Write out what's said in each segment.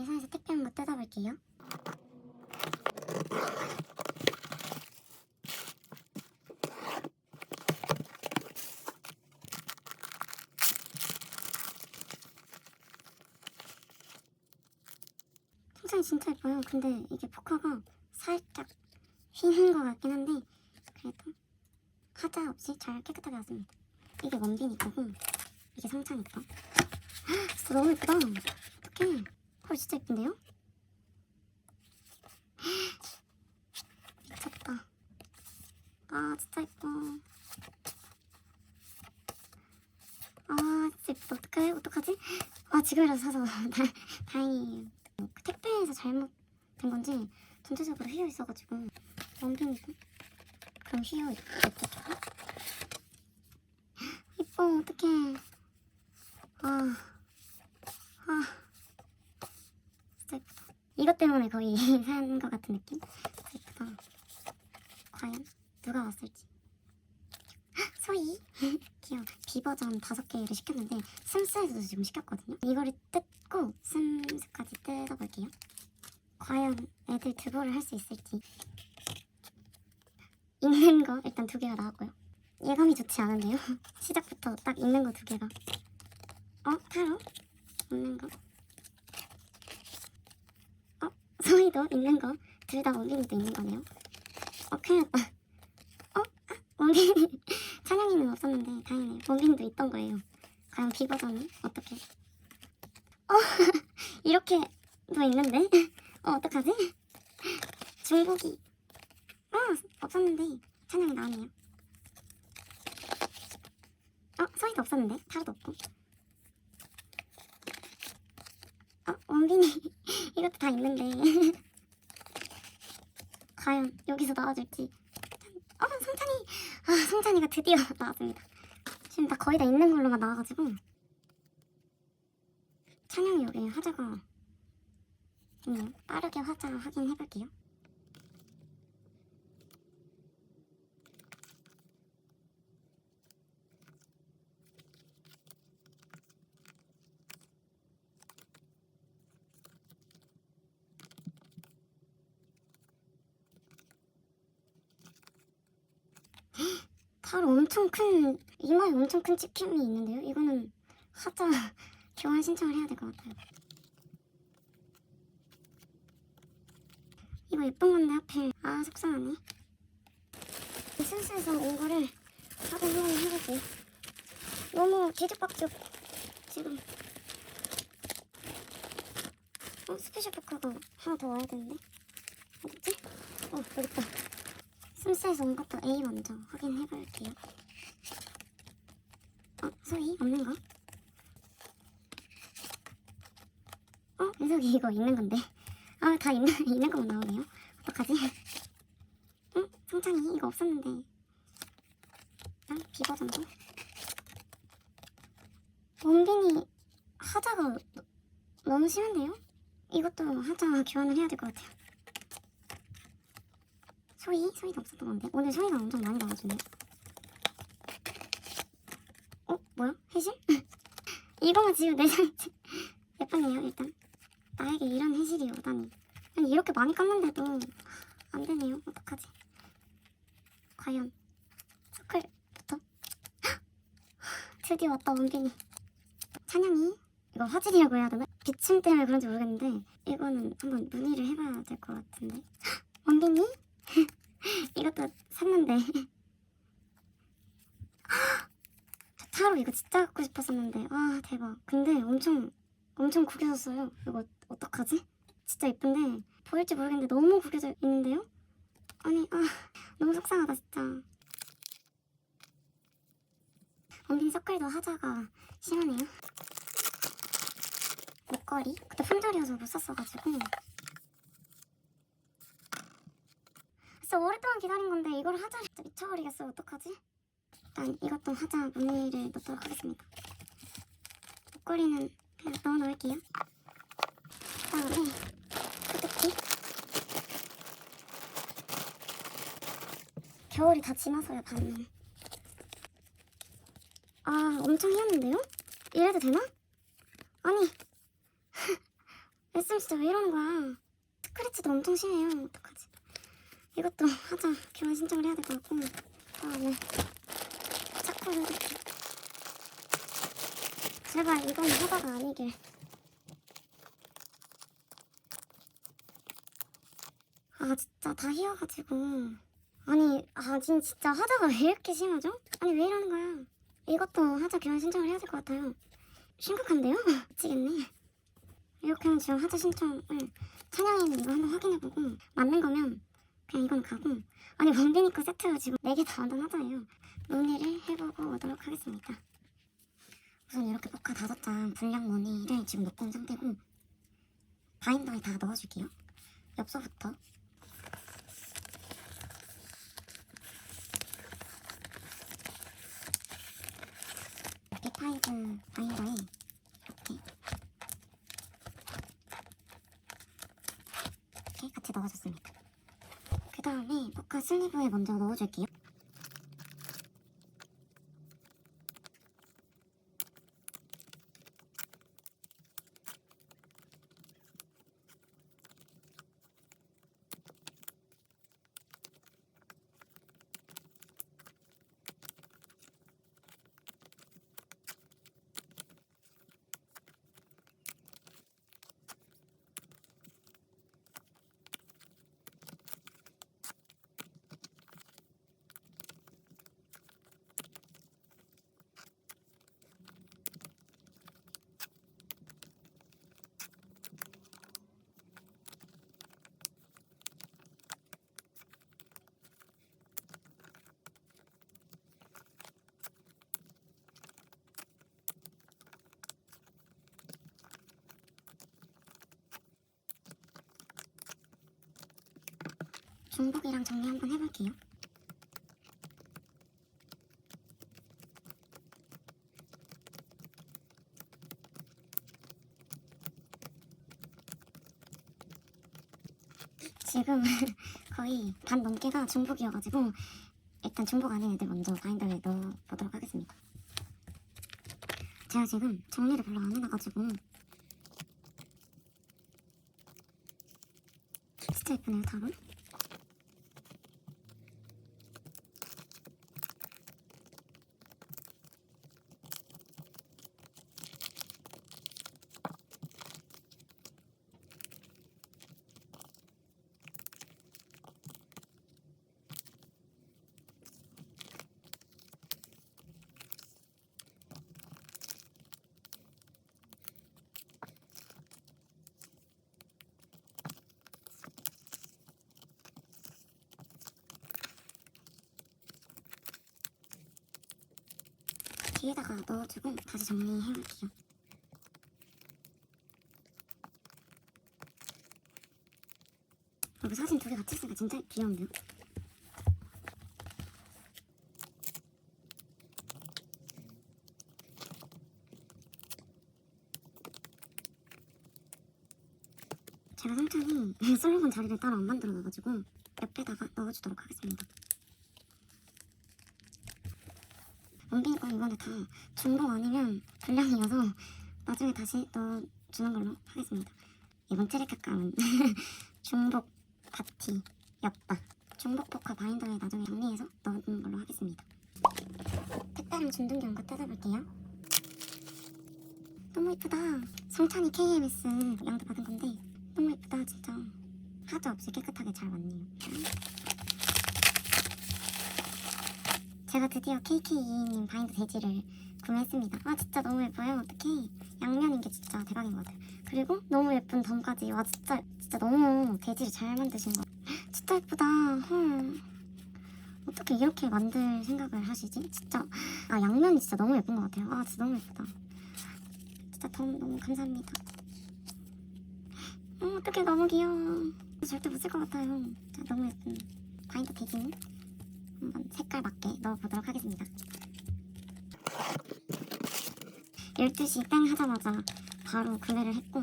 회사에서 택배 한거 뜯어볼게요. 풍선이 진짜 예뻐요. 근데 이게 포카가 살짝 휘는 것 같긴 한데 그래도 하자 없이 잘 깨끗하게 왔습니다. 이게 원빈이 거고 이게 성찬이 거. 너무 예쁘다. 어떡해. 헐 진짜 예쁜데요? 미쳤다. 아 진짜 예뻐. 아 진짜 예쁘다. 어떡해? 어떡하지? 아 지금이라도 사서 다, 다행이에요. 그 택배에서 잘못된 건지 전체적으로 휘어 있어가지고 원빈이도 그럼 휘어 있겠죠? 이뻐 어떡해. 아, 아. 이것 때문에 거의 산 것 같은 느낌? 예쁘다. 과연 누가 왔을지. 헉, 소희? 귀여워. 비버전 다섯 개를 시켰는데 스무스에서도 지금 시켰거든요. 이거를 뜯고 스무스까지 뜯어볼게요. 과연 애들 드보를 할 수 있을지. 읽는 거 일단 두 개가 나왔고요. 예감이 좋지 않은데요? 시작부터 딱 읽는 거 두 개가. 어? 타로? 읽는 거. 어? 소희도 읽는 거. 둘다 원빈이도 읽는 거네요. 어, 큰일 났다. 어? 아, 원빈이. 찬영이는 없었는데 다행이네요. 원빈도 있던 거예요. 과연 비버전은 어떻게? 어? 이렇게도 있는데? 어, 어떡하지? 중복이. 아, 없었는데 찬영이 나왔네요. 어, 소희도 없었는데 타로도 없고. 어, 원빈이 이것도 다 있는데 과연 여기서 나와줄지. 어, 성찬이. 아, 성찬이가 드디어 나왔습니다. 지금 다 거의 다 있는 걸로만 나와가지고 찬영이 여기 화자가. 빠르게 화자 확인해볼게요. 팔 엄청 큰 이마에 엄청 큰 찍힘이 있는데요. 이거는 하자 교환 신청을 해야 될 것 같아요. 이거 예쁜 건데 하필 아 속상하네. 순수해서 온 거를 확인 한번 해볼게요. 너무 뒤죽박죽 지금. 어 스페셜 포카가 하나 더 와야 되는데 어딨지? 어 여기 있다. 순수해서 온 것도 A 먼저 확인해 볼게요. 어, 소희 없는 거? 어, 녀석이 이거 있는 건데. 아, 다 있는 있는 것만 나오네요. 어떡하지? 응, 성찬이 이거 없었는데. 아, 비버전도. 원빈이 하자가 너- 너무 심한데요? 이것도 하자 교환을 해야 될 것 같아요. 소희? 소희도 없었던 건데 오늘 소희가 엄청 많이 나와주네 어? 뭐야? 해실? 이거만 지금 내 상태 예쁘네요 일단 나에게 이런 해실이 오다니 아니, 이렇게 많이 깠는데도 안 되네요 어떡하지 과연 서클부터 헉! 드디어 왔다 원빈이 찬영이 이거 화질이라고 해야 되나? 비침 때문에 그런지 모르겠는데 이거는 한번 문의를 해봐야 될 것 같은데 헉! 원빈이? 이것도 샀는데. 저 타로 이거 진짜 갖고 싶었었는데. 아 대박. 근데 엄청 엄청 구겨졌어요. 이거 어떡하지? 진짜 예쁜데. 보일지 모르겠는데 너무 구겨져 있는데요? 아니 아 너무 속상하다 진짜. 원빈 색깔도 하자가 심하네요. 목걸이? 그때 품절이어서 못 샀어가지고 진짜 오랫동안 기다린 건데 이걸 하자 진짜 미쳐버리겠어요 어떡하지? 일단 이것도 하자 무늬를 넣도록 하겠습니다 목걸이는 그냥 넣어 놓을게요 그 다음에 후드티 겨울이 다 지나서야 받는 아 엄청 희한한데요? 이래도 되나? 아니 SM 진짜 왜 이러는 거야? 스크래치도 엄청 심해요. 어떡하지? 이것도 하자. 교환 신청을 해야 될 것 같고. 그다음에 착하게 해줄게. 제발 이건 허가가 아니길. 아 진짜 다 휘어가지고 아니 아 진- 진짜 하자가 왜 이렇게 심하죠? 아니 왜 이러는 거야? 이것도 하자 교환 신청을 해야 될 것 같아요. 심각한데요? 미치겠네. 이렇게 하면 지금 하자 신청을 찬영이는 이거 한번 확인해보고 맞는 거면 그냥 이건 가고 아니 원빈이 거 세트가 지금 4개 다 완전 하자예요. 논의를 해보고 오도록 하겠습니다. 우선 이렇게 포카 다섯 장 분량 논의를 지금 놓고 온 상태고 바인더에 다 넣어줄게요. 엽서부터 빅파이브 바인더에 이렇게 이렇게 같이 넣어줬습니다. 그 다음에 포카 슬리브에 먼저 넣어줄게요. 중복이랑 정리 한번 해볼게요. 지금 거의 반 넘게가 중복이어가지고 일단 중복 아닌 애들 먼저 바인더에 넣어보도록 하겠습니다. 제가 지금 정리를 별로 안 해놔가지고 진짜 예쁘네요 답은. 뒤에다가 넣어주고 다시 정리해 볼게요. 이거 사진 두 개 같이 쓰니까 진짜 귀여운데요? 제가 상당히 솔로몬 자리를 따로 안 만들어 놔가지고 옆에다가 넣어주도록 하겠습니다. 거 이번에 다 중복 아니면 분량이어서 나중에 다시 넣어주는 걸로 하겠습니다. 이번 트랙감은 중복 파티였다. 중복 포카 바인더에 나중에 정리해서 넣는 걸로 하겠습니다. 택배랑 준등기 온거 뜯어볼게요. 너무 이쁘다. 성찬이 KMS 양도 받은 건데 너무 이쁘다 진짜. 하도 없이 깨끗하게 잘 왔네요. 제가 드디어 KK님 바인드 대지를 구매했습니다. 아 진짜 너무 예뻐요. 어떡해. 양면인 게 진짜 대박인 것 같아요. 그리고 너무 예쁜 덤까지. 와 진짜 진짜 너무 대지를 잘 만드신 것 같아요. 진짜 예쁘다. 헐. 어떻게 이렇게 만들 생각을 하시지? 진짜 아 양면이 진짜 너무 예쁜 것 같아요. 아 진짜 너무 예쁘다. 진짜 덤 너무 감사합니다. 어, 어떡해 너무 귀여워. 절대 못 쓸 것 같아요. 진짜 너무 예쁜 바인드 대지. 한번 색깔 맞게 넣어보도록 하겠습니다. 12시 땡 하자마자 바로 구매를 했고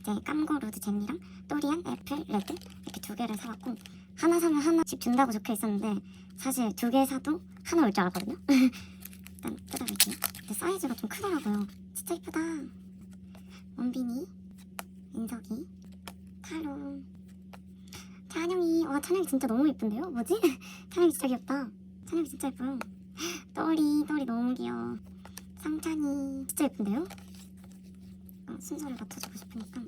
이제 깜고 루드 젤리랑 또리안 애플 레드 이렇게 두 개를 사왔고 하나 사면 하나씩 준다고 적혀 있었는데 사실 두 개 사도 하나 올 줄 알았거든요. 일단 뜯어볼게요. 근데 사이즈가 좀 크더라고요. 진짜 이쁘다. 원빈이 민석이 타로 찬영이 와 찬영이 진짜 너무 예쁜데요? 뭐지? 찬영이 진짜 귀엽다. 찬영이 진짜 예뻐요. 또리 또리 너무 귀여워. 상찬이 진짜 예쁜데요? 어, 순서를 맞춰주고 싶으니까.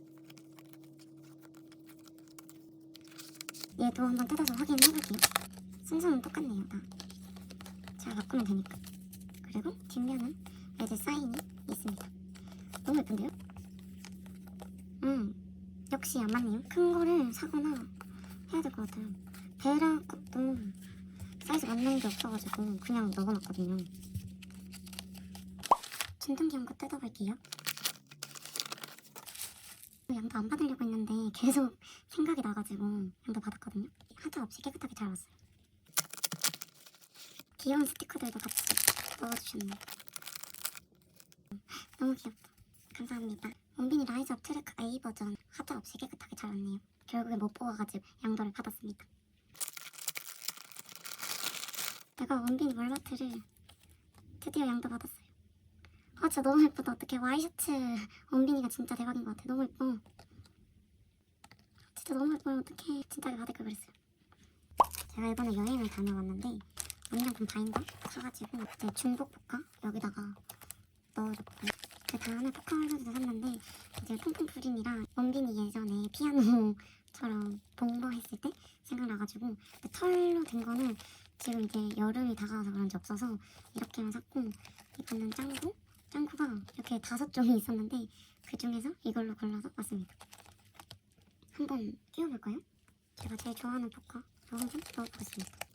얘도 한번 뜯어서 확인해볼게요. 순서는 똑같네요 다. 제가 바꾸면 되니까. 그리고 뒷면은 애들 사인이 있습니다. 너무 예쁜데요? 음 역시 안 맞네요. 큰 거를 사거나 해야 될 것 같아요. 베라 것도 사이즈 맞는 게 없어가지고 그냥 넣어놨거든요. 진통기 한거 뜯어볼게요. 양도 안 받으려고 했는데 계속 생각이 나가지고 양도 받았거든요. 하자 없이 깨끗하게 잘 왔어요. 귀여운 스티커들도 같이 넣어주셨네요. 너무 귀엽다. 감사합니다. 원빈이 라이즈 업 트랙 A 버전 하자 없이 깨끗하게 잘 왔네요 결국에 못 뽑아가지고 양도를 받았습니다. 내가 원빈이 월마트를 드디어 양도 받았어요. 아 진짜 너무 예쁘다. 어떡해. 와이셔츠 원빈이가 진짜 대박인 것 같아. 너무 예뻐. 진짜 너무 예뻐요 어떡해. 진짜 받을 걸 그랬어요. 제가 이번에 여행을 다녀왔는데 언니한테 바인더 사가지고 이제 중복 포카 여기다가 넣어줬고 그 다음에 포카 홀더도 샀는데 이제 통통 프린이랑 원빈이 예전에 피아노처럼 봉버 했을 때 생각나가지고 그 털로 된 거는 지금 이제 여름이 다가와서 그런지 없어서 이렇게만 샀고 이거는 짱구? 짱구가 이렇게 다섯 종이 있었는데 그 중에서 이걸로 골라서 왔습니다. 한번 끼워볼까요? 제가 제일 좋아하는 포카 한번 넣어보겠습니다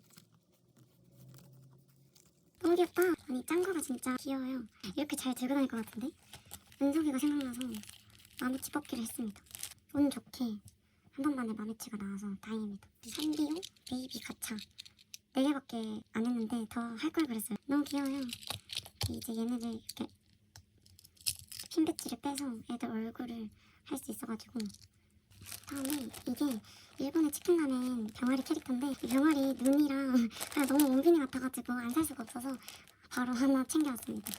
너무 귀엽다. 아니 짱구가 진짜 귀여워요. 이렇게 잘 들고 다닐 것 같은데? 은석이가 생각나서 마메치 뽑기를 했습니다. 운 좋게 한 번만에 마메치가 나와서 다행입니다. 산비용 베이비 가차 네 개밖에 안 했는데 더 할 걸 그랬어요. 너무 귀여워요. 이제 얘네들 이렇게 핀 배지를 빼서 애들 얼굴을 할 수 있어가지고 다음에 이게 일본의 치킨라멘 병아리 캐릭터인데 이 병아리 눈이랑 아, 너무 원빈이 같아가지고 안 살 수가 없어서 바로 하나 챙겨왔습니다.